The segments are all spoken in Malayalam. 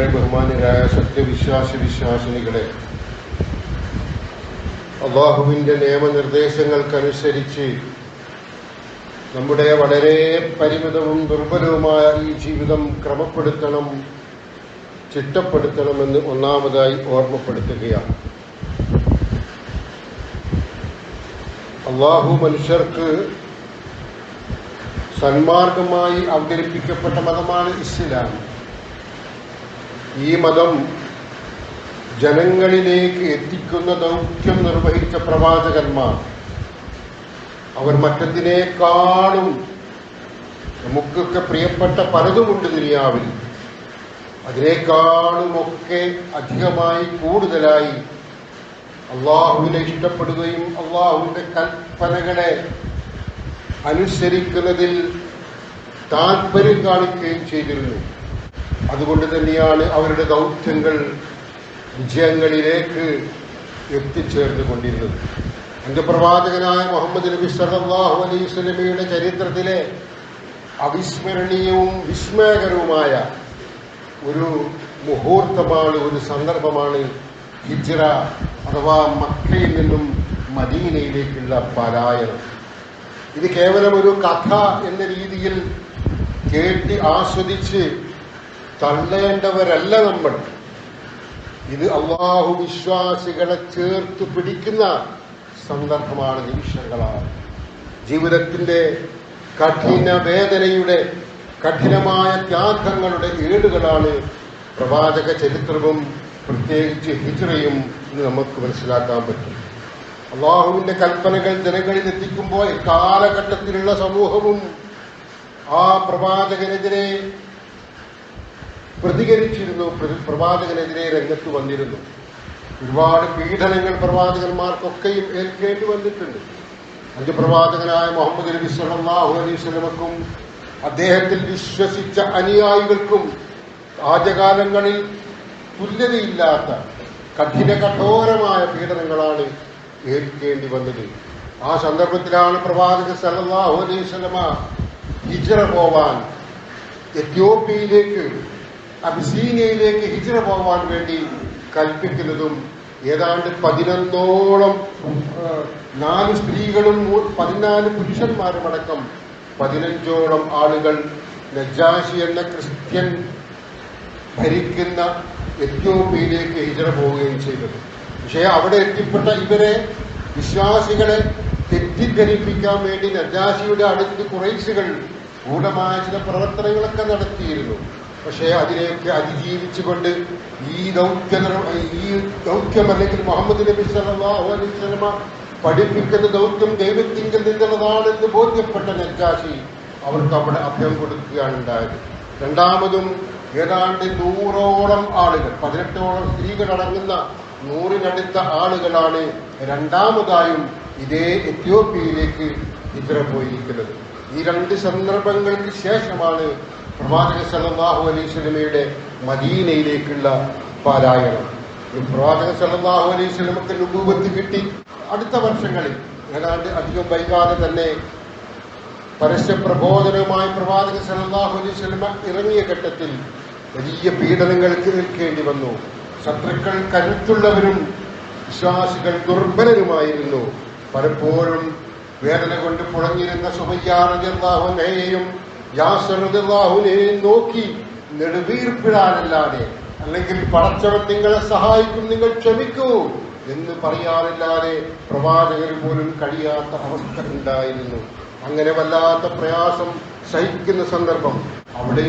ഏറെ ബഹുമാന്യരായ സത്യവിശ്വാസി വിശ്വാസിനികളെ അള്ളാഹുവിന്റെ നിയമനിർദ്ദേശങ്ങൾക്കനുസരിച്ച് നമ്മുടെ വളരെ പരിമിതവും ദുർബലവുമായ ഈ ജീവിതം ക്രമപ്പെടുത്തണം ചിട്ടപ്പെടുത്തണമെന്ന് ഒന്നാമതായി ഓർമ്മപ്പെടുത്തുകയാണ്. അള്ളാഹു മനുഷ്യർക്ക് സന്മാർഗമായി അവതരിപ്പിക്കപ്പെട്ട മതമാണ് ഇസ്ലാം. ഈ മതം ജനങ്ങളിലേക്ക് എത്തിക്കുന്ന ദൗത്യം നിർവഹിച്ച പ്രവാചകന്മാർ. അവർ മറ്റതിനേക്കാളും നമുക്കൊക്കെ പ്രിയപ്പെട്ട പലതുമുണ്ട് ദുനിയാവിൽ. അതിനേക്കാളുമൊക്കെ അധികമായി കൂടുതലായി അള്ളാഹുവിനെ ഇഷ്ടപ്പെടുകയും അള്ളാഹുവിന്റെ കൽപ്പനകളെ അനുസരിക്കുന്നതിൽ താല്പര്യം കാണിക്കുകയും ചെയ്തിരുന്നു. അതുകൊണ്ട് തന്നെയാണ് അവരുടെ ദൗത്യങ്ങൾ വിജയങ്ങളിലേക്ക് എത്തിച്ചേർന്നു കൊണ്ടിരുന്നത്. എന്റെ പ്രവാചകനായ മുഹമ്മദ് നബി സല്ലാഹു അലൈഹി സ്വലമിയുടെ ചരിത്രത്തിലെ അവിസ്മരണീയവും വിസ്മയകരവുമായ ഒരു മുഹൂർത്തമാണ് ഒരു സന്ദർഭമാണ് ഹിജ്റ അഥവാ മക്കയിൽ നിന്നും മദീനയിലേക്കുള്ള പലായനം ഇത് കേവലം ഒരു കഥ എന്ന രീതിയിൽ കേട്ട് ആസ്വദിച്ച് തള്ളേണ്ടവരല്ല നമ്മൾ. ഇത് അള്ളാഹു വിശ്വാസികളെ ചേർത്ത് പിടിക്കുന്ന സന്ദർഭമാണ് നിമിഷങ്ങളാണ്. ജീവിതത്തിന്റെ കഠിന വേദനയുടെ കഠിനമായ ത്യാഗങ്ങളുടെ ഏടുകളാണ് പ്രവാചക ചരിത്രവും പ്രത്യേകിച്ച് ഹിജറയും ഇന്ന് നമുക്ക് മനസ്സിലാക്കാൻ പറ്റും. അള്ളാഹുവിന്റെ കൽപ്പനകൾ ജനങ്ങളിൽ എത്തിക്കുമ്പോൾ കാലഘട്ടത്തിലുള്ള സമൂഹവും ആ പ്രവാചകനെതിരെ പ്രതികരിച്ചിരുന്നു പ്രവാചകനെതിരെ രംഗത്ത് വന്നിരുന്നു. ഒരുപാട് പീഡനങ്ങൾ പ്രവാചകന്മാർക്കൊക്കെയും ഏൽക്കേണ്ടി വന്നിട്ടുണ്ട്. അഞ്ച് പ്രവാചകനായ മുഹമ്മദ് നബി സല്ലല്ലാഹു അലൈഹി സ്വലമക്കും അദ്ദേഹത്തിൽ വിശ്വസിച്ച അനുയായികൾക്കും ആദ്യകാലങ്ങളിൽ തുല്യതയില്ലാത്ത കഠിന കഠോരമായ പീഡനങ്ങളാണ് ഏൽക്കേണ്ടി വന്നത്. ആ സന്ദർഭത്തിലാണ് പ്രവാചക സല്ലാഹു അലൈഹി വസല്ലമ ഹിജ്റ പോവാൻ എത്യോപ്യയിലേക്ക് അബിസീനിയയിലേക്ക് ഹിജ്റ പോവാൻ വേണ്ടി കൽപ്പിക്കുന്നതും ഏതാണ്ട് പതിനൊന്നോളം നാല് സ്ത്രീകളും പതിനാല് പുരുഷന്മാരുമടക്കം പതിനഞ്ചോളം ആളുകൾ നജാഷി എന്ന ക്രിസ്ത്യൻ ഭരിക്കുന്ന എത്യോപ്യയിലേക്ക് ഹിജറ പോവുകയും ചെയ്തത് പക്ഷേ അവിടെ എത്തിപ്പെട്ട ഇവരെ വിശ്വാസികളെ തെറ്റിദ്ധരിപ്പിക്കാൻ വേണ്ടി നജാഷിയുടെ അടുത്ത് കുറേശുകൾ ഗൂഢമായ ചില പ്രവർത്തനങ്ങളൊക്കെ നടത്തിയിരുന്നു. പക്ഷേ അതിനെയൊക്കെ അതിജീവിച്ചുകൊണ്ട് ഈ ദൗത്യ ഈ ദൗത്യം അല്ലെങ്കിൽ മുഹമ്മദ് നബി സല്ലല്ലാഹു അലൈഹി പഠിപ്പിക്കുന്ന ദൗത്യം ദൈവത്തിങ്കിൽ നിന്നുള്ളതാണെന്ന് ബോധ്യപ്പെട്ട നജാഷി അവർക്ക് അവിടെ അഭയം കൊടുക്കുകയാണ് ഉണ്ടായത്. രണ്ടാമതും ഏതാണ്ട് നൂറോളം ആളുകൾ പതിനെട്ടോളം സ്ത്രീകൾ അടങ്ങുന്ന നൂറിനടുത്ത ആളുകളാണ് രണ്ടാമതായും ഇതേ എത്യോപ്യയിലേക്ക് ഇത്ര പോയിരിക്കുന്നത്. ഈ രണ്ട് സന്ദർഭങ്ങൾക്ക് ശേഷമാണ് പ്രവാചക സല്ലല്ലാഹു അലൈഹി സ്വലമയുടെ മദീനയിലേക്കുള്ള പാരായണം. ഈ പ്രവാചക സല്ലല്ലാഹു അലൈഹി സ്വലമക്ക് നുപൂവത്ത് കിട്ടി. അടുത്ത വർഷങ്ങളിൽ ഏതാണ്ട് അധികം വൈകാതെ തന്നെ പരസ്യ പ്രബോധനവുമായി പ്രവാചക സല്ലല്ലാഹു അലൈഹി വസല്ലമ ഇറങ്ങിയ ഘട്ടത്തിൽ വലിയ പീഡനങ്ങൾക്ക് നിൽക്കേണ്ടി വന്നു. ശത്രുക്കൾ കരുത്തുള്ളവരും വിശ്വാസികൾ ദുർബലരുമായിരുന്നു. പലപ്പോഴും വേദന കൊണ്ട് പുളഞ്ഞിരുന്ന സുബയ്യാറിയാഹുനെയും യാസറുദ്ദാഹുനെയും നോക്കി നെടുവീർപ്പിടാനല്ലാതെ അല്ലെങ്കിൽ പടച്ചവൻ നിങ്ങളെ സഹായിക്കും നിങ്ങൾ ക്ഷമിക്കൂ എന്ന് പറയാറില്ലാതെ പ്രവാചകർ പോലും കഴിയാത്ത അവസ്ഥ ഉണ്ടായിരുന്നു. അങ്ങനെ വല്ലാത്ത പ്രയാസം സഹിക്കുന്ന സന്ദർഭം അവിടെ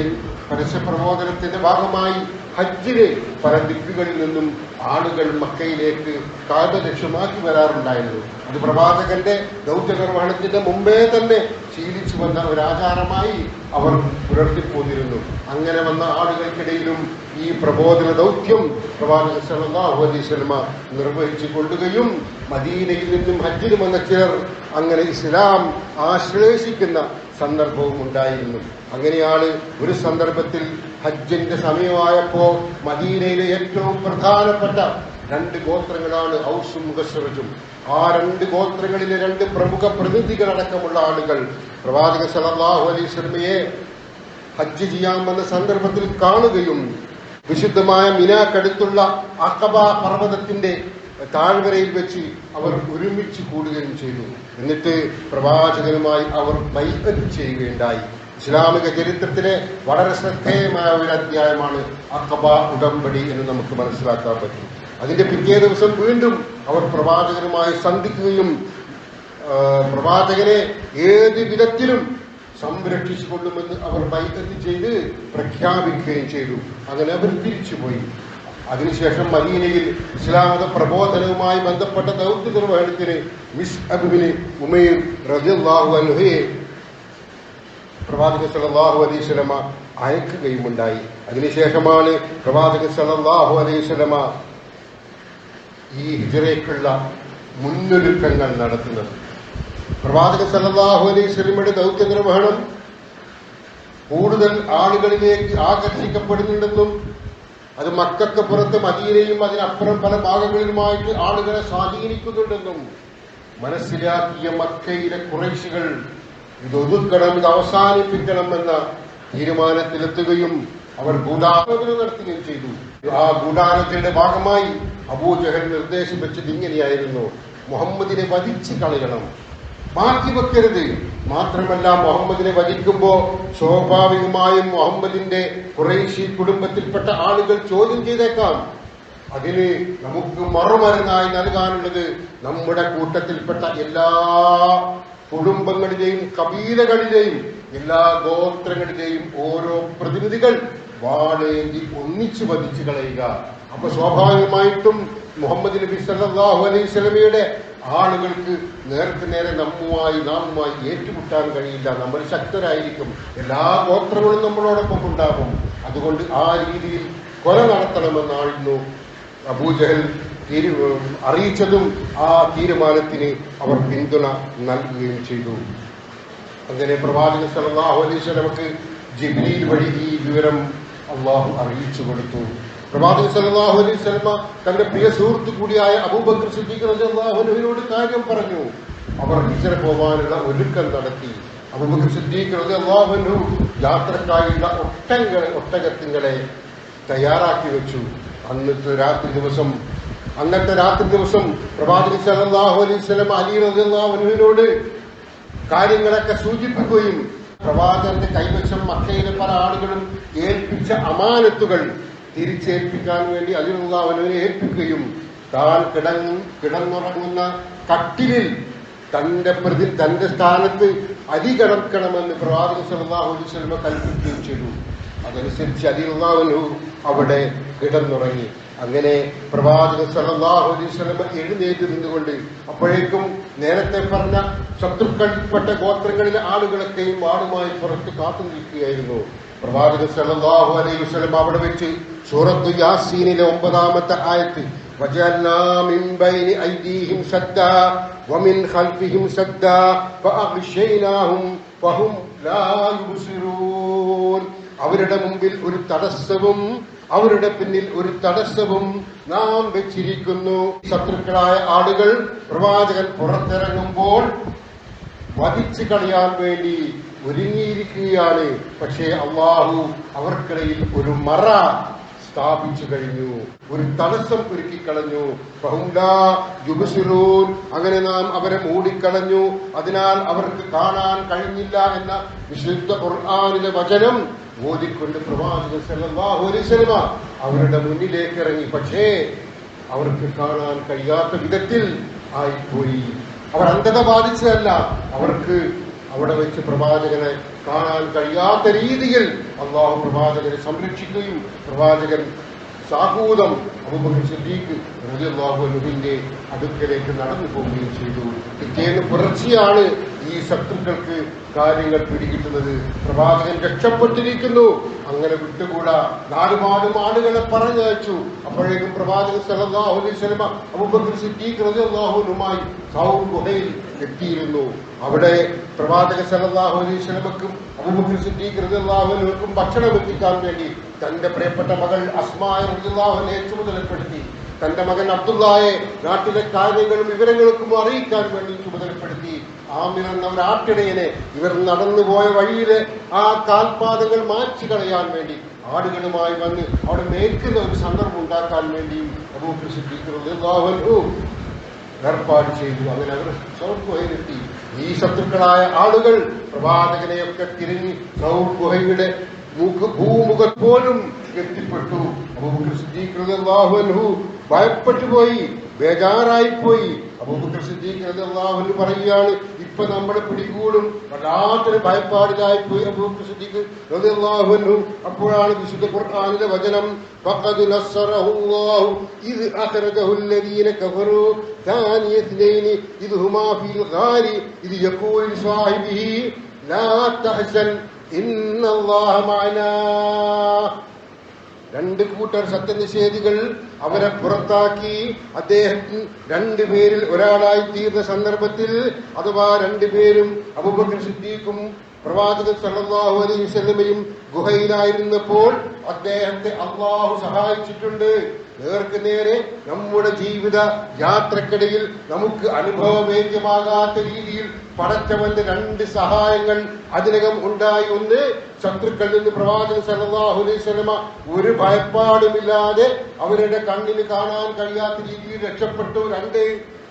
പരസ്യപ്രബോധനത്തിന്റെ ഭാഗമായി ഹജ്ജിലെ പല ദിക്കുകളിൽ നിന്നും ആളുകൾ മക്കയിലേക്ക് കാത ലക്ഷ്യമാക്കി വരാറുണ്ടായിരുന്നു. അത് പ്രവാചകന്റെ ദൗത്യ നിർവഹണത്തിന്റെ മുമ്പേ തന്നെ ശീലിച്ചു വന്ന ഒരാചാരമായി അവർ പുലർത്തിപ്പോന്നിരുന്നു. അങ്ങനെ വന്ന ആളുകൾക്കിടയിലും ഈ പ്രബോധന ദൗത്യം പ്രവാചക സല്ലല്ലാഹു അലൈഹി വസല്ലമ നിർവഹിച്ചു കൊള്ളുകയും മദീനയിൽ നിന്നും ഹജ്ജിന് വന്ന ചിലർ അങ്ങനെ ഇസ്ലാം ആശ്ലേഷിക്കുന്ന സന്ദർഭവും ഉണ്ടായിരുന്നു. അങ്ങനെയാണ് ഒരു സന്ദർഭത്തിൽ ഹജ്ജിന്റെ സമയമായപ്പോ മദീനയിലെ ഏറ്റവും പ്രധാനപ്പെട്ട രണ്ട് ഗോത്രങ്ങളാണ് ഔസും മുഖസ്വറജും ആ രണ്ട് ഗോത്രങ്ങളിലെ രണ്ട് പ്രമുഖ പ്രതിനിധികളടക്കമുള്ള ആളുകൾ പ്രവാചക സലാഹു അലൈഹി സ്വലമയെ ഹജ്ജ് ചെയ്യാൻ വന്ന സന്ദർഭത്തിൽ കാണുകയും വിശുദ്ധമായ മിനാക്കടുത്തുള്ള അക്കബ പർവതത്തിന്റെ താഴ്വരയിൽ വെച്ച് അവർ ഒരുമിച്ച് കൂടുകയും ചെയ്തു. എന്നിട്ട് പ്രവാചകനുമായി അവർ ബൈഅത്ത് ചെയ്യുകയുണ്ടായി. ഇസ്ലാമിക ചരിത്രത്തിലെ വളരെ ശ്രദ്ധേയമായ ഒരു അധ്യായമാണ് അക്കബ ഉടമ്പടി എന്ന് നമുക്ക് മനസ്സിലാക്കാൻ പറ്റും. അതിന്റെ പിറ്റേ ദിവസം വീണ്ടും അവർ പ്രവാചകനുമായി സന്ധിക്കുകയും പ്രവാചകനെ ഏത് വിധത്തിലും സംരക്ഷിച്ചുകൊള്ളുമെന്ന് അവർ ബൈക്കത്ത് ചെയ്ത് പ്രഖ്യാപിക്കുകയും ചെയ്തു. അങ്ങനെ അവർ തിരിച്ചുപോയി. അതിനുശേഷം മദീനയിൽ ഇസ്ലാമത പ്രബോധനവുമായി ബന്ധപ്പെട്ട ദൗത്യ നിർവഹണത്തിന് മിസ് അബുബിന് ഉമേർ റജുല്ലാഹു അൻഹയെ പ്രവാചകൻ സല്ലല്ലാഹു അലൈഹി സ്വലമ അയക്കുകയുമുണ്ടായി. അതിനുശേഷമാണ് പ്രവാചക അലൈഹി സ്വലമ ഈ ഹിജറയ്ക്കുള്ള മുന്നൊരുക്കങ്ങൾ നടത്തുന്നത്. പ്രവാചക സല്ലല്ലാഹു അലൈഹി സ്വലമയുടെ ദൗത്യ നിർവഹണം കൂടുതൽ ആളുകളിലേക്ക് ആകർഷിക്കപ്പെടുന്നുണ്ടെന്നും അത് മക്കൾക്ക് പുറത്ത് മദീനയും അതിനപ്പുറം പല ഭാഗങ്ങളിലുമായിട്ട് ആളുകളെ സ്വാധീനിക്കുന്നുണ്ടെന്നും മനസ്സിലാക്കിയ മക്കയിലെ കുറേശികൾ ഇത് ഒതുക്കണം ഇത് അവസാനിപ്പിക്കണം എന്ന തീരുമാനത്തിലെത്തുകയും അവർ ഗൂഢാലോചന നടത്തുകയും ചെയ്തു. ആ ഗൂഢാലോചനയുടെ ഭാഗമായി അബൂജഹൽ നിർദ്ദേശം വെച്ചത് ഇങ്ങനെയായിരുന്നു. മുഹമ്മദിനെ വധിച്ചു കളയണം. മാറ്റി വെക്കരുത് മാത്രമല്ല മുഹമ്മദിനെ വധിക്കുമ്പോ സ്വാഭാവികമായും മുഹമ്മദിന്റെ കുറേശി കുടുംബത്തിൽപ്പെട്ട ആളുകൾ ചോദ്യം ചെയ്തേക്കാം. അതിന് നമുക്ക് മറുമരുന്നായി നൽകാനുള്ളത് നമ്മുടെ കൂട്ടത്തിൽപ്പെട്ട എല്ലാ കുടുംബങ്ങളിലെയും കബീലകളിലെയും എല്ലാ ഗോത്രങ്ങളിലെയും ഓരോ പ്രതിനിധികൾ വാളേന്തി ഒന്നിച്ചു വധിച്ചു കളയുക. അപ്പൊ സ്വാഭാവികമായിട്ടും മുഹമ്മദ് നബി സല്ലാഹു അലൈഹി സ്വലമയുടെ ആളുകൾക്ക് നേരത്തെ നേരെ നമ്മുമായി നാമുമായി ഏറ്റുമുട്ടാൻ കഴിയില്ല. നമ്മൾ ശക്തരായിരിക്കും. എല്ലാ ഗോത്രങ്ങളും നമ്മളോടൊപ്പം ഉണ്ടാകും. അതുകൊണ്ട് ആ രീതിയിൽ കൊല നടത്തണമെന്നായിരുന്നു അബൂജഹൽ അറിയിച്ചതും ആ തീരുമാനത്തിന് അവർ പിന്തുണ നൽകുകയും ചെയ്തു. അങ്ങനെ പ്രവാചക സല്ലല്ലാഹു അലൈഹി വസല്ലമക്ക് ജിബ്രീൽ വഴി ഈ വിവരം അള്ളാഹു അറിയിച്ചു കൊടുത്തു. പ്രവാചകൻ സല്ലല്ലാഹു അലൈഹി സ്വലമ തന്റെ പ്രിയ സുഹൃത്ത് കൂടിയായ അബൂബക്കർ സിദ്ദീഖ് അൻഹുവിനോട് കാര്യം പറഞ്ഞു. അവർ ഹിജറ പോകാനുള്ള ഒരുക്കം നടത്തി. അബൂബക്കർ സിദ്ദീഖ് അൻഹു യാത്രക്കായുള്ള ഒട്ടങ്ങളെ ഒട്ടകത്തിങ്ങളെ തയ്യാറാക്കി വെച്ചു. അന്നത്തെ രാത്രി ദിവസം അന്നത്തെ രാത്രി ദിവസം പ്രവാചകൻ സല്ലല്ലാഹു അലൈഹി സ്വലമ അലി അൻഹുവിനോട് കാര്യങ്ങളൊക്കെ സൂചിപ്പിക്കുകയും പ്രവാചകന്റെ കൈവശം മക്കയിലെ പല ആളുകളും ഏൽപ്പിച്ച അമാനത്തുകൾ തിരിച്ചേൽപ്പിക്കാൻ വേണ്ടി അലിറുള്ളവനെ ഏൽപ്പിക്കുകയും താൻ കിടങ്ങും കിടന്നുറങ്ങുന്ന കട്ടിലിൽ തന്റെ പ്രതി തന്റെ സ്ഥാനത്ത് അരി കിടക്കണമെന്ന് പ്രവാചക വസല്ലം കൽപ്പിക്കുകയും ചെയ്തു. അതനുസരിച്ച് അലിറുള്ളവനു അവിടെ കിടന്നുറങ്ങി. അങ്ങനെ പ്രവാചകൻ സല്ലല്ലാഹു അലൈഹി എഴുന്നേറ്റ് നിന്നുകൊണ്ട് അപ്പോഴേക്കും നേരത്തെ പറഞ്ഞ ശത്രുക്കൾപ്പെട്ട ഗോത്രങ്ങളിലെ ആളുകളൊക്കെയും വാടുമായി പുറത്ത് കാത്തു നിൽക്കുകയായിരുന്നു പ്രവാചകൻ സല്ലല്ലാഹു അലൈഹി വസല്ലം അവിടെ വെച്ച് സൂറത്ത് യാസീനിലെ ഒമ്പതാമത്തെ ആയത്ത് وجعلنا من بين أيديهم سدا ومن خلفهم سدا فأغشيناهم فهم لا يبصرون അവരുടെ മുമ്പിൽ ഒരു തടസ്സവും അവരുടെ പിന്നിൽ ഒരു തടസ്സവും നാം വെച്ചിരിക്കുന്നു ശത്രുക്കളായ ആളുകൾ പ്രവാചകൻ പുറത്തിറങ്ങുമ്പോൾ വധിച്ചു കളയാൻ വേണ്ടി ഒരുങ്ങിയിരിക്കുകയാണ് പക്ഷേ അള്ളാഹു അവർക്കിടയിൽ ഒരു മറ സ്ഥാപിച്ചു കഴിഞ്ഞു ഒരു തടസ്സം ഒരുക്കിക്കളഞ്ഞു. യുബസിറൂൻ അങ്ങനെ നാം അവരെ മൂടിക്കളഞ്ഞു. അതിനാൽ അവർക്ക് കാണാൻ കഴിഞ്ഞില്ല എന്ന വിശുദ്ധ ഖുർആാനിലെ വചനം ഓതിക്കൊണ്ട് പ്രവാചകൻ സല്ലല്ലാഹു അലൈഹി അവരുടെ മുന്നിലേക്ക് ഇറങ്ങി പക്ഷേ അവർക്ക് കാണാൻ കഴിയാത്ത വിധത്തിൽ ആയിപ്പോയി. അവർ അന്ധത ബാധിച്ചതല്ല. അവർക്ക് അവിടെ വെച്ച് പ്രവാചകനെ കാണാൻ കഴിയാത്ത രീതിയിൽ അള്ളാഹു പ്രവാചകനെ സംരക്ഷിക്കുകയും പ്രവാചകൻ സാഹൂതം അബൂബക്കർ സിദ്ദീഖ് അടുക്കലേക്ക് നടന്നു പോവുകയും ചെയ്തു. പിറ്റേന്ന് പുലർച്ചെയാണ് ഈ ശത്രുക്കൾക്ക് കാര്യങ്ങൾ പിടികിട്ടുന്നത്. പ്രവാചകൻ രക്ഷപ്പെട്ടിരിക്കുന്നു. അങ്ങനെ വിട്ടുകൂടാ. നാലുപാടും ആളുകളെ പറഞ്ഞയച്ചു. അപ്പോഴേക്കും പ്രവാചകൻ സല്ലല്ലാഹു അലൈഹി വസല്ലമ അബൂബക്കർ സിദ്ദീഖ് അൻഹുമായി സൗർ ഗുഹയിൽ എത്തിയിരുന്നു. അവിടെ പ്രവാചക സല്ലല്ലാഹു അലൈഹി വസല്ലമക്കും അബൂബക്കർ സിദ്ദീഖ് അൻഹുക്കും ഭക്ഷണം എത്തിക്കാൻ വേണ്ടി തന്റെ പ്രിയപ്പെട്ട മകൾ അസ്മായ അൻഹയെ ചുമതലപ്പെടുത്തി. തന്റെ മകൻ അബ്ദുള്ളയെ നാട്ടിലെ കാര്യങ്ങളും വിവരങ്ങൾക്കും അറിയിക്കാൻ വേണ്ടി ചുമതലപ്പെടുത്തി. ആമിർ എന്ന ഒരു ആട്ടിടയനെ ഇവർ നടന്നുപോയ വഴിയിലെ ആ കാൽപാദങ്ങൾ മാറ്റി കളയാൻ വേണ്ടി ആടുകളുമായി വന്ന് അവിടെ മേൽക്കുന്ന ഒരു സന്ദർഭം ഉണ്ടാക്കാൻ വേണ്ടിയും അബൂബക്കർ സിദ്ദീഖ് അൻഹു ഏർപ്പാട് ചെയ്തു. അങ്ങനെ അവർ സ്വർഗം ഗുഹയിലെത്തി ഈ ശത്രുക്കളായ ആളുകൾ പ്രവാചകനെയൊക്കെ തിരിഞ്ഞ് സൗർ ഗുഹയുടെ ഭൂമുഖം പോലും എത്തിപ്പെട്ടു. ഭയപ്പെട്ടുപോയി ബേജാറായിപ്പോയി. റളിയല്ലാഹു പറയുകയാണ് ഇപ്പൊ നമ്മളെ പിടികൂടും വല്ലാത്തൊരു ഭയപ്പാടിലായി പോയി അബൂബക്കർ സിദ്ദീഖ് റളിയല്ലാഹു അൻഹു അപ്പോഴാണ് വിശുദ്ധ ഖുർആനിലെ വചനം فقد نصره الله إذ أخرجه الذين كفروا ثاني اثنين إذ هما في الغار إذ يقول لصاحبه لا تحزن إن الله معنا രണ്ട് കൂട്ടർ സത്യനിഷേധികൾ അവരെ പുറത്താക്കി അദ്ദേഹത്തിന് രണ്ടുപേരിൽ ഒരാളായി തീർന്ന സന്ദർഭത്തിൽ അഥവാ രണ്ടുപേരും അബൂബക്കർ സിദ്ദീഖും പ്രവാചകൻ സല്ലാഹു അലൈഹി വസല്ലമയും ഗുഹയിലായിരുന്നപ്പോൾ അദ്ദേഹത്തെ അള്ളാഹു സഹായിച്ചിട്ടുണ്ട്. നേർക്ക് നേരെ നമ്മുടെ ജീവിത യാത്രക്കിടയിൽ നമുക്ക് അനുഭവവേദ്യമാകാത്ത രീതിയിൽ പടച്ചവന്റെ രണ്ട് സഹായങ്ങൾ അതിനകം ഉണ്ടായി. ഒന്ന് ശത്രുക്കളിൽ നിന്ന് അലൈഹി വസല്ലമ ഒരു ഭയപ്പാടുമില്ലാതെ അവരുടെ കണ്ണിന് കാണാൻ കഴിയാത്ത രീതിയിൽ രക്ഷപ്പെട്ടു. രണ്ട്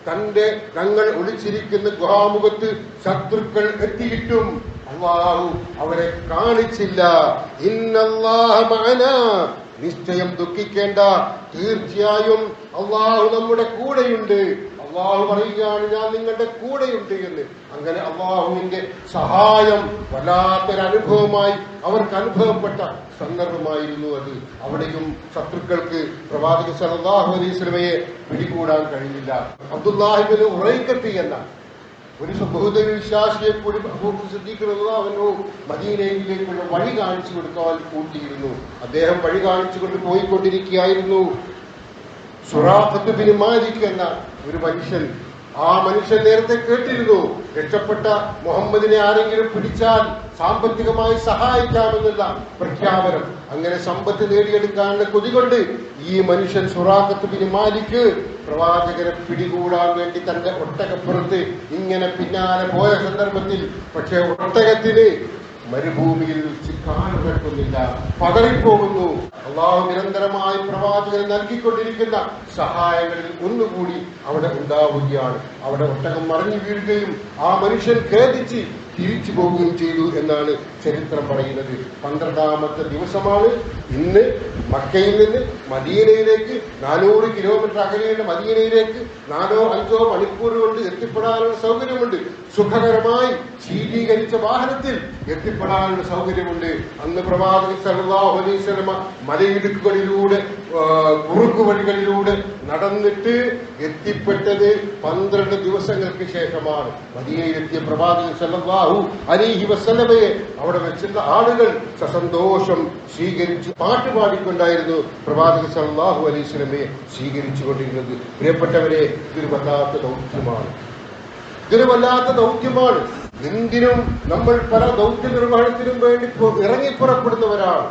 തന്റെ തങ്ങൾ ഒളിച്ചിരിക്കുന്ന ഗുഹാമുഖത്ത് ശത്രുക്കൾ എത്തിയിട്ടും അള്ളാഹു അവരെ കാണിച്ചില്ല. ഇന്നല്ലാഹ നിശ്ചയം ദുഃഖിക്കേണ്ട. തീർച്ചയായും അള്ളാഹു നമ്മുടെ കൂടെയുണ്ട്. അള്ളാഹു പറയുകയാണ് ഞാൻ നിങ്ങളുടെ കൂടെയുണ്ട് എന്ന്. അങ്ങനെ അള്ളാഹുവിന്റെ സഹായം വല്ലാത്തൊരനുഭവമായി അവർക്ക് അനുഭവപ്പെട്ട സന്ദർഭമായിരുന്നു അത്. അവിടെയും ശത്രുക്കൾക്ക് പ്രവാചക സലാഹു അലൈഹി വസല്ലമയെ പിടികൂടാൻ കഴിഞ്ഞില്ല. അബ്ദുല്ലാഹിബിന് ഉറൈക്കത്തി എന്ന ഒരു ബഹുദൈവ വിശ്വാസിയെ കൂടി സിദ്ദീഖ് അവനോ മദീനയിലേക്കുള്ള വഴി കാണിച്ചു കൊടുക്കാൻ കൂട്ടിയിരുന്നു. അദ്ദേഹം വഴി കാണിച്ചുകൊണ്ട് പോയിക്കൊണ്ടിരിക്കുകയായിരുന്നു. സുറാഫത്ത് ബിൻ മാലിക് എന്ന ഒരു മനുഷ്യൻ ആ മനുഷ്യൻ നേരത്തെ കേട്ടിരുന്നു. രക്ഷപ്പെട്ട മുഹമ്മദിനെ ആരെങ്കിലും പിടിച്ചാൽ സാമ്പത്തികമായി സഹായിക്കാമെന്നുള്ള പ്രഖ്യാപനം. അങ്ങനെ സമ്പത്ത് നേടിയെടുക്കാനുള്ള കൊതി കൊണ്ട് ഈ മനുഷ്യൻ സുറാഖത്ത് ബിൻ മാലിക്ക് പ്രവാചകരെ പിടികൂടാൻ വേണ്ടി തന്റെ ഒട്ടകപ്പുറത്ത് ഇങ്ങനെ പിന്നാലെ പോയ സന്ദർഭത്തിൽ പക്ഷേ ഒട്ടകത്തിന് മരുഭൂമിയിൽ കാണുന്നില്ല പതറിപ്പോകുന്നു. അള്ളാഹു നിരന്തരമായി പ്രവാചകന് നൽകിക്കൊണ്ടിരിക്കുന്ന സഹായങ്ങളിൽ ഒന്നുകൂടി അവിടെ ഉണ്ടാവുകയാണ്. അവിടെ ഒട്ടകം മറിഞ്ഞു വീഴുകയും ആ മനുഷ്യൻ ഖേദിച്ച് തിരിച്ചു പോവുകയും ചെയ്തു എന്നാണ് ചരിത്രം പറയുന്നത്. പന്ത്രണ്ടാമത്തെ ദിവസമാണ് ഇന്ന് മക്കയിൽ നിന്ന് മദീനയിലേക്ക് നാനൂറ് കിലോമീറ്റർ അകലെയുള്ള മദീനയിലേക്ക് നാലോ അഞ്ചോ മണിക്കൂർ കൊണ്ട് എത്തിപ്പെടാനുള്ള സൗകര്യമുണ്ട്. സുഖകരമായി ശീതീകരിച്ച വാഹനത്തിൽ എത്തിപ്പെടാനുള്ള സൗകര്യമുണ്ട്. അന്ന് പ്രവാചകൻ വസല്ലമ മലയിടുക്കുകളിലൂടെ കുറുക്കു വഴികളിലൂടെ നടന്നിട്ട് എത്തിപ്പെട്ടത് പന്ത്രണ്ട് ദിവസങ്ങൾക്ക് ശേഷമാണ്. മദീനയിലെത്തിയ പ്രവാചകൻ സർവാഹു അലൈഹി വസ്ലമയെ അവിടെ വെച്ചുള്ള ആളുകൾ സസന്തോഷം സ്വീകരിച്ചു. പാട്ട് പാടിക്കൊണ്ടായിരുന്നു പ്രവാചകൻ സല്ലാഹു സ്വീകരിച്ചു കൊണ്ടിരുന്നത് പ്രിയപ്പെട്ടവരെ ഇതൊരു വല്ലാത്ത ദൗത്യമാണ്. ഇതൊരു വല്ലാത്ത ദൗത്യമാണ്. എന്തിനും നമ്മൾ പല ദൗത്യ നിർവഹണത്തിനും വേണ്ടി ഇറങ്ങിപ്പുറപ്പെടുന്നവരാണ്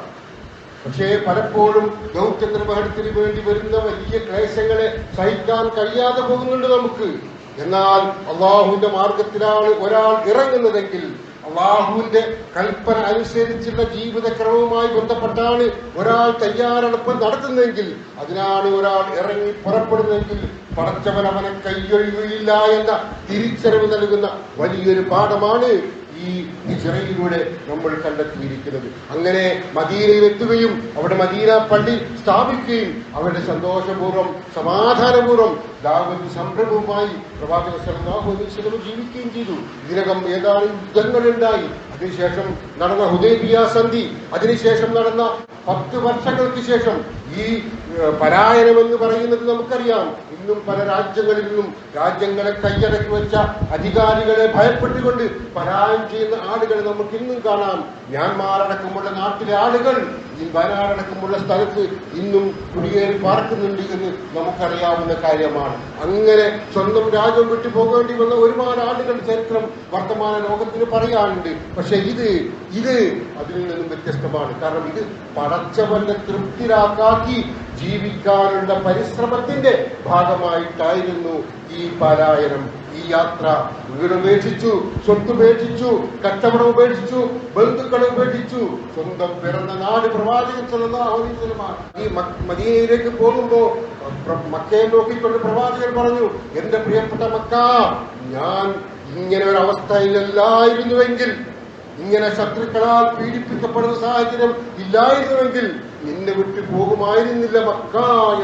പക്ഷേ പലപ്പോഴും ദൗത്യ നിർവഹണത്തിന് വേണ്ടി വരുന്ന വലിയ ക്ലേശങ്ങളെ സഹിക്കാൻ കഴിയാതെ പോകുന്നുണ്ട് നമുക്ക്. എന്നാൽ അള്ളാഹുവിന്റെ മാർഗത്തിലാണ് ഒരാൾ ഇറങ്ങുന്നതെങ്കിൽ അള്ളാഹുവിന്റെ കൽപ്പന അനുസരിച്ചുള്ള ജീവിതക്രമവുമായി ബന്ധപ്പെട്ടാണ് ഒരാൾ തയ്യാറെടുപ്പ് നടത്തുന്നതെങ്കിൽ അതിനാണ് ഒരാൾ ഇറങ്ങി പുറപ്പെടുന്നതെങ്കിൽ പടച്ചവൻ അവനെ കൈയൊഴിയുകയില്ല എന്ന തിരിച്ചറിവ് നൽകുന്ന വലിയൊരു പാഠമാണ് ഈ ഹിജറയിലൂടെ നമ്മൾ കണ്ടെത്തിയിരിക്കുന്നത്. അങ്ങനെ മദീനയിലെത്തുകയും അവിടെ മദീന പള്ളി സ്ഥാപിക്കുകയും അവരുടെ സന്തോഷപൂർവം സമാധാനപൂർവം ദാവത്ത് സംരംഭവുമായി പ്രവാചക വസല്ലം ജീവിക്കുകയും ചെയ്തു. ഇതിനകം ഏതാനും യുദ്ധങ്ങളുണ്ടായി അതിനുശേഷം നടന്ന ഹുദൈബിയ സന്ധി അതിനുശേഷം നടന്ന പത്ത് വർഷങ്ങൾക്ക് ശേഷം ഈ ഏഹ്, പലായനമെന്ന് പറയുന്നത് നമുക്കറിയാം. ഇന്നും പല രാജ്യങ്ങളിൽ നിന്നും രാജ്യങ്ങളെ കൈയടക്കി വെച്ച അധികാരികളെ ഭയപ്പെട്ടുകൊണ്ട് പലായനം ചെയ്യുന്ന ആളുകളെ നമുക്ക് ഇന്നും കാണാം. മ്യാൻമാറടക്കമുള്ള നാട്ടിലെ ആളുകൾ ഈ വയനാടടക്കമുള്ള സ്ഥലത്ത് ഇന്നും കുടിയേറി പാർക്കുന്നുണ്ട് എന്ന് നമുക്കറിയാവുന്ന കാര്യമാണ്. അങ്ങനെ സ്വന്തം രാജ്യം വിട്ടു പോകേണ്ടി വന്ന ഒരുപാട് ആളുകൾ ചരിത്രം വർത്തമാന ലോകത്തിന് പറയാനുണ്ട്. പക്ഷെ ഇത് ഇത് അതിൽ നിന്നും വ്യത്യസ്തമാണ്. കാരണം ഇത് പടച്ചവന്റെ തൃപ്തിരാക്കാക്കി ജീവിക്കാനുള്ള പരിശ്രമത്തിന്റെ ഭാഗമായിട്ടായിരുന്നു ഈ പാരായണം ഈ യാത്ര. വീട് ഉപേക്ഷിച്ചു സ്വത്ത് ഉപേക്ഷിച്ചു കച്ചവടം ഉപേക്ഷിച്ചു ബന്ധുക്കളെ ഉപേക്ഷിച്ചു. സ്വന്തം പിറന്ന നാട് പ്രവാചകൻ ഈ മദീനയിലേക്ക് പോകുമ്പോ മക്കയെ നോക്കിക്കൊണ്ട് പ്രവാചകൻ പറഞ്ഞു എന്റെ പ്രിയപ്പെട്ട മക്ക ഞാൻ ഇങ്ങനെ ഒരു അവസ്ഥയിലല്ലായിരുന്നുവെങ്കിൽ ഇങ്ങനെ ശത്രുക്കളാൽ പീഡിപ്പിക്കപ്പെടുന്ന സാഹചര്യം ഇല്ലായിരുന്നുവെങ്കിൽ നിന്നെ വിട്ടു പോകുമായിരുന്നില്ല മക്ക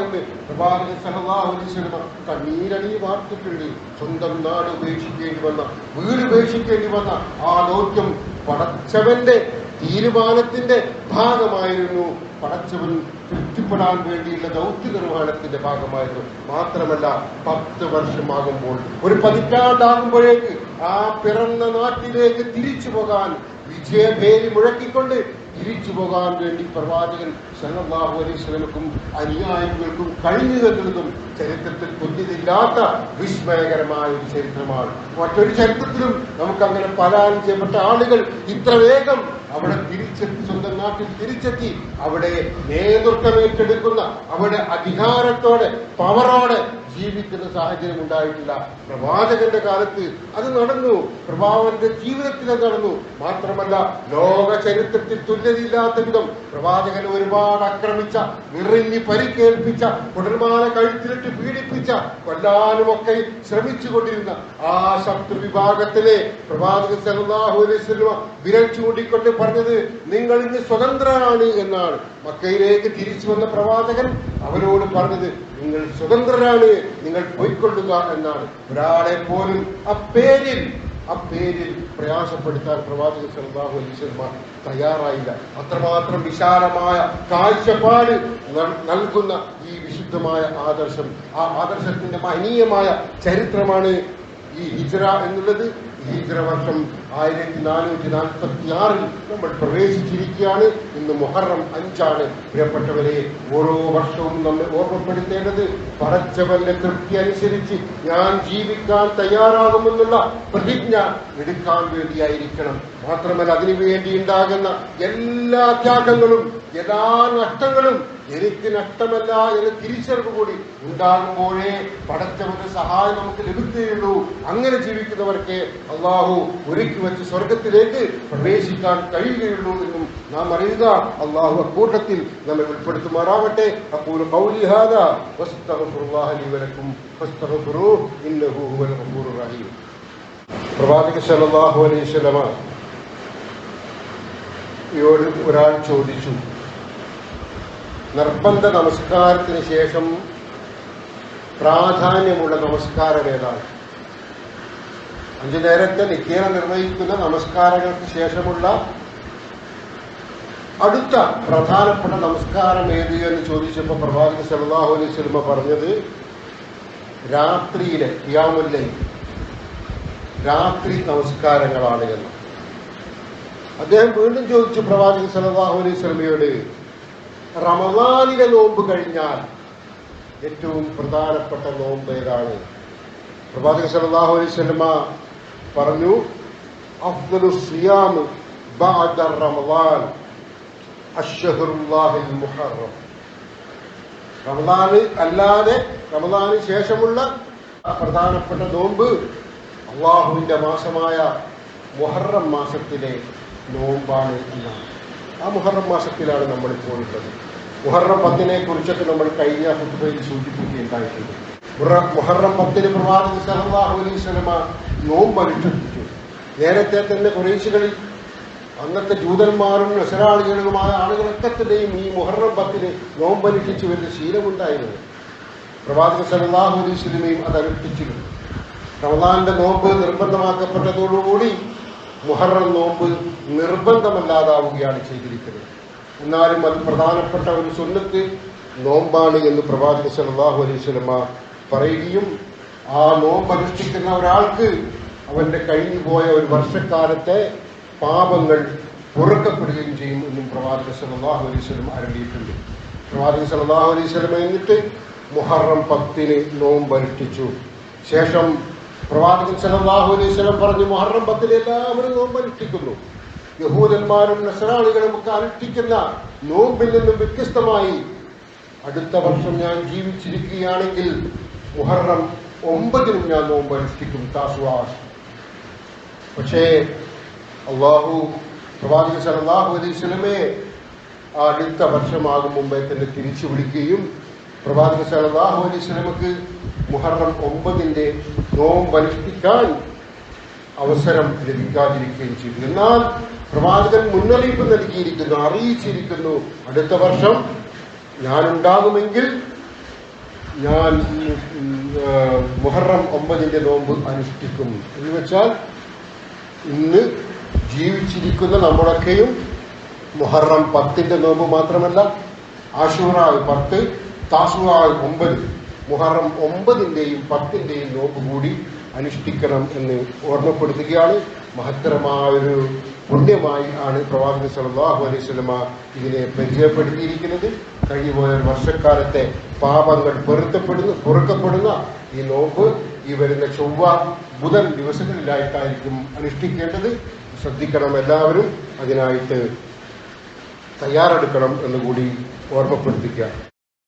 എന്ന് അലൈഹി വസല്ലമ കണ്ണീരടി വാർത്തിട്ടുണ്ട് സ്വന്തം നാട് ഉപേക്ഷിക്കേണ്ടി വന്ന വീട് ഉപേക്ഷിക്കേണ്ടി വന്ന ആ ദൗത്യം പടച്ചവന്റെ തീരുമാനത്തിന്റെ ഭാഗമായിരുന്നു. പടച്ചവൻ തൃപ്തിപ്പെടാൻ വേണ്ടിയുള്ള ദൗത്യ നിർവഹണത്തിന്റെ ഭാഗമായിരുന്നു. മാത്രമല്ല പത്ത് വർഷമാകുമ്പോൾ ഒരു പതിറ്റാണ്ടാകുമ്പോഴേക്ക് ആ പിറന്ന നാട്ടിലേക്ക് തിരിച്ചു പോകാൻ വിജയഭേരി മുഴക്കിക്കൊണ്ട് തിരിച്ചു പോകാൻ വേണ്ടി പ്രവാചകൻ സല്ലല്ലാഹു അലൈഹി വസല്ലമക്കും അനുയായികൾക്കും കഴിഞ്ഞു തന്നതും ചരിത്രത്തിൽ കൊല്ലിതില്ലാത്ത വിസ്മയകരമായ ഒരു ചരിത്രമാണ്. മറ്റൊരു ചരിത്രത്തിലും നമുക്കങ്ങനെ പലായനം ചെയ്യപ്പെട്ട ആളുകൾ ഇത്ര വേഗം അവിടെ തിരിച്ചെത്തി സ്വന്തം നാട്ടിൽ തിരിച്ചെത്തി അവിടെ നേതൃത്വം ഏറ്റെടുക്കുന്ന അവിടെ അധികാരത്തോടെ പവറോടെ ജീവിക്കുന്ന സാഹചര്യം ഉണ്ടായിട്ടില്ല. പ്രവാചകന്റെ കാലത്ത് അത് നടന്നു. പ്രഭാവന്റെ ജീവിതത്തിൽ അത് നടന്നു. മാത്രമല്ല ലോക ചരിത്രത്തിൽ തുല്യതയില്ലാത്ത വിധം പ്രവാചകൻ ഒരുപാട് ആക്രമിച്ച നിറഞ്ഞി പരിക്കേൽപ്പിച്ച കുടർമാന കഴുത്തിലിട്ട് പീഡിപ്പിച്ച കൊല്ലാനുമൊക്കെ ശ്രമിച്ചുകൊണ്ടിരുന്ന ആ ശത്രു വിഭാഗത്തിലെ പ്രവാചകൻ വസല്ലമ വിരൽ ചൂണ്ടിക്കൊണ്ട് പറഞ്ഞത് നിങ്ങൾ ഇന്ന് സ്വതന്ത്രരാണ് എന്നാണ്. മക്കയിലേക്ക് തിരിച്ചു വന്ന പ്രവാചകൻ അവരോട് പറഞ്ഞത് നിങ്ങൾ സ്വതന്ത്രരാണ് നിങ്ങൾ പോയിക്കൊള്ളുക എന്നാണ്. ഒരാളെ പോലും ആ പേരിൽ ആ പേരിൽ പ്രയാസപ്പെടുത്താൻ പ്രവാചകൻ അലൈഹി വസല്ലമ തയ്യാറായില്ല. അത്രമാത്രം വിശാലമായ കാഴ്ചപ്പാട് നൽ- നൽകുന്ന ഈ വിശുദ്ധമായ ആദർശം ആ ആദർശത്തിന്റെ മഹനീയമായ ചരിത്രമാണ് ഈ ഹിജ്റ എന്നുള്ളത്. ഈ വർഷം ആയിരത്തി നാനൂറ്റി നാൽപ്പത്തി ആറിൽ നമ്മൾ പ്രവേശിച്ചിരിക്കുകയാണ്. ഇന്ന് മുഹറം അഞ്ചാണ്. പ്രിയപ്പെട്ടവരെ ഓരോ വർഷവും നമ്മൾ ഓർമ്മപ്പെടുത്തേണ്ടത് പടച്ചവന്റെ തൃപ്തി അനുസരിച്ച് ഞാൻ ജീവിക്കാൻ തയ്യാറാകുമെന്നുള്ള പ്രതിജ്ഞ എടുക്കാൻ വേണ്ടിയായിരിക്കണം. മാത്രമല്ല അതിനു വേണ്ടി ഉണ്ടാകുന്ന എല്ലാ ത്യാഗങ്ങളും എല്ലാ നഷ്ടങ്ങളും എനിക്ക് നഷ്ടമല്ല എന്ന് തിരിച്ചറിവ് കൂടി ഉണ്ടാകുമ്പോഴേ പടച്ചവന്റെ സഹായം നമുക്ക് ലഭിക്കുകയുള്ളൂ. അങ്ങനെ ജീവിക്കുന്നവർക്ക് അള്ളാഹു ഒരുക്കി വെച്ച് സ്വർഗത്തിലേക്ക് പ്രവേശിക്കാൻ കഴിയുകയുള്ളൂ എന്നും നാം അറിയുക. അള്ളാഹു അക്കൂട്ടത്തിൽ നമ്മെ ഉൾപ്പെടുത്തുമാറാവട്ടെ. അപ്പോൾ ഒരാൾ ചോദിച്ചു. നിർബന്ധ നമസ്കാരത്തിന് ശേഷം പ്രാധാന്യമുള്ള നമസ്കാരം ഏതാണ് അഞ്ചു നേരത്തെ നിത്യേന നിർവഹിക്കുന്ന നമസ്കാരങ്ങൾക്ക് ശേഷമുള്ള അടുത്ത പ്രധാനപ്പെട്ട നമസ്കാരം ഏത് എന്ന് ചോദിച്ചപ്പോൾ പ്രവാചക സല്ലല്ലാഹു അലൈഹി പറഞ്ഞത് രാത്രിയിലെ ഖിയാമുൽ രാത്രി നമസ്കാരങ്ങളാണ് എന്ന്. അദ്ദേഹം വീണ്ടും ചോദിച്ചു പ്രവാചക സല്ലല്ലാഹു അലൈഹി റമദാനിലെ നോമ്പ് കഴിഞ്ഞാൽ ഏറ്റവും പ്രധാനപ്പെട്ട നോമ്പ് ഏതാണ്? പ്രവാചകൻ സല്ലല്ലാഹു അലൈഹി വസല്ലമ പറഞ്ഞു അഫ്ദലു സിയാം ബഅദ റമദാൻ അഷ്ഹറുല്ലാഹിൽ മുഹറം. റമദാന് അല്ലാതെ റമദാന് ശേഷമുള്ള പ്രധാനപ്പെട്ട നോമ്പ് അള്ളാഹുവിന്റെ മാസമായ മുഹറം മാസത്തിലെ നോമ്പാണ് എന്നാണ്. ആ മുഹറം മാസത്തിലാണ് നമ്മളിപ്പോൾ ഉള്ളത്. മുഹറം പത്തിനെ കുറിച്ചൊക്കെ നമ്മൾ കഴിഞ്ഞ ഫുട്ബയിൽ സൂചിപ്പിക്കുകയുണ്ടായിട്ടുണ്ട് മുഹറം പത്തിന് സല്ലല്ലാഹു അലൈഹി വസല്ലമ നോമ്പ് അനുഷ്ഠിച്ചു. നേരത്തെ തന്നെ കുറേശികളിൽ അന്നത്തെ ജൂതന്മാരും നസരാളികളുമായ ആളുകളൊക്കെ തന്നെയും ഈ മുഹറം പത്തിന് നോമ്പനുഷ്ഠിച്ചു വരുന്ന ശീലമുണ്ടായിരുന്നു. പ്രവാചക അലൈഹി വസല്ലമയും അത് അനുഷ്ഠിച്ചിരുന്നു. റമദാന്റെ നോമ്പ് നിർബന്ധമാക്കപ്പെട്ടതോടുകൂടി മുഹറം നോമ്പ് നിർബന്ധമല്ലാതാവുകയാണ് ചെയ്തിരിക്കുന്നത്. എന്നാലും അത് പ്രധാനപ്പെട്ട ഒരു സുന്നത്ത് നോമ്പാണ് എന്ന് പ്രവാചക അലൈഹി സ്വലമ പറയുകയും ആ നോമ്പ് അനുഷ്ഠിക്കുന്ന ഒരാൾക്ക് അവന്റെ കഴിഞ്ഞു പോയ ഒരു വർഷക്കാലത്തെ പാപങ്ങൾ പൊറുക്കപ്പെടുകയും ചെയ്യും എന്നും പ്രവാചക സലാഹു അലൈഹി വസല്ലം അരളിയിട്ടുണ്ട്. പ്രവാചക സലാഹു അലൈഹി സ്വലം എന്നിട്ട് മുഹറം പത്തിന് നോമ്പ് അനുഷ്ഠിച്ചു. ശേഷം പ്രവാചകൻ അലൈഹി വസല്ലം പറഞ്ഞു മുഹറം പത്തിൽ എല്ലാവരും നോമ്പ് അനുഷ്ഠിക്കുന്നു. യഹൂദന്മാരും നസറാളികളും ഒക്കെ അനുഷ്ഠിക്കുന്ന നോമ്പിൽ നിന്നും വ്യത്യസ്തമായി അടുത്ത വർഷം ഞാൻ ജീവിച്ചിരിക്കുകയാണെങ്കിൽ മുഹറം ഒമ്പതിനും ഞാൻ നോമ്പ് അനുഷ്ഠിക്കും താസുവാസ്. പക്ഷേ അള്ളാഹു പ്രവാചക സലാഹു അലൈഹി ആ അടുത്ത വർഷമാകും മുമ്പേ തന്നെ തിരിച്ചു വിളിക്കുകയും പ്രവാചക സലാഹു അലൈഹി വസല്ലമക്ക് മുഹറം ഒമ്പതിന്റെ നോമ്പ് അനുഷ്ഠിക്കാൻ അവസരം ലഭിക്കാതിരിക്കുകയും ചെയ്തു. എന്നാൽ പ്രവാചകൻ മുന്നറിയിപ്പ് നൽകിയിരിക്കുന്നു അറിയിച്ചിരിക്കുന്നു. അടുത്ത വർഷം ഞാനുണ്ടാകുമെങ്കിൽ ഞാൻ മുഹറം ഒമ്പതിന്റെ നോമ്പ് അനുഷ്ഠിക്കും. എന്ന് വെച്ചാൽ ഇന്ന് ജീവിച്ചിരിക്കുന്ന നമ്മളൊക്കെയും മുഹറം പത്തിന്റെ നോമ്പ് മാത്രമല്ല ആഷൂറാവ് പത്ത് താസുറാവ് ഒമ്പത് മുഹറം ഒമ്പതിന്റെയും പത്തിന്റെയും നോമ്പ് കൂടി അനുഷ്ഠിക്കണം എന്ന് ഓർമ്മപ്പെടുത്തുകയാണ് മഹത്തരമായൊരു പുണ്യമായി ആണ് പ്രവാചകൻ സലാഹു സ്വലമ ഇതിനെ പരിചയപ്പെടുത്തിയിരിക്കുന്നത്. കഴിഞ്ഞുപോയ വർഷക്കാലത്തെ പാപങ്ങൾ പൊരുത്തപ്പെടുന്ന പൊറുക്കപ്പെടുന്ന ഈ നോമ്പ് ഈ വരുന്ന ചൊവ്വ ബുധൻ ദിവസങ്ങളിലായിട്ടായിരിക്കും അനുഷ്ഠിക്കേണ്ടത്. ശ്രദ്ധിക്കണം എല്ലാവരും. അതിനായിട്ട് തയ്യാറെടുക്കണം എന്നുകൂടി ഓർമ്മപ്പെടുത്തിക്കുക.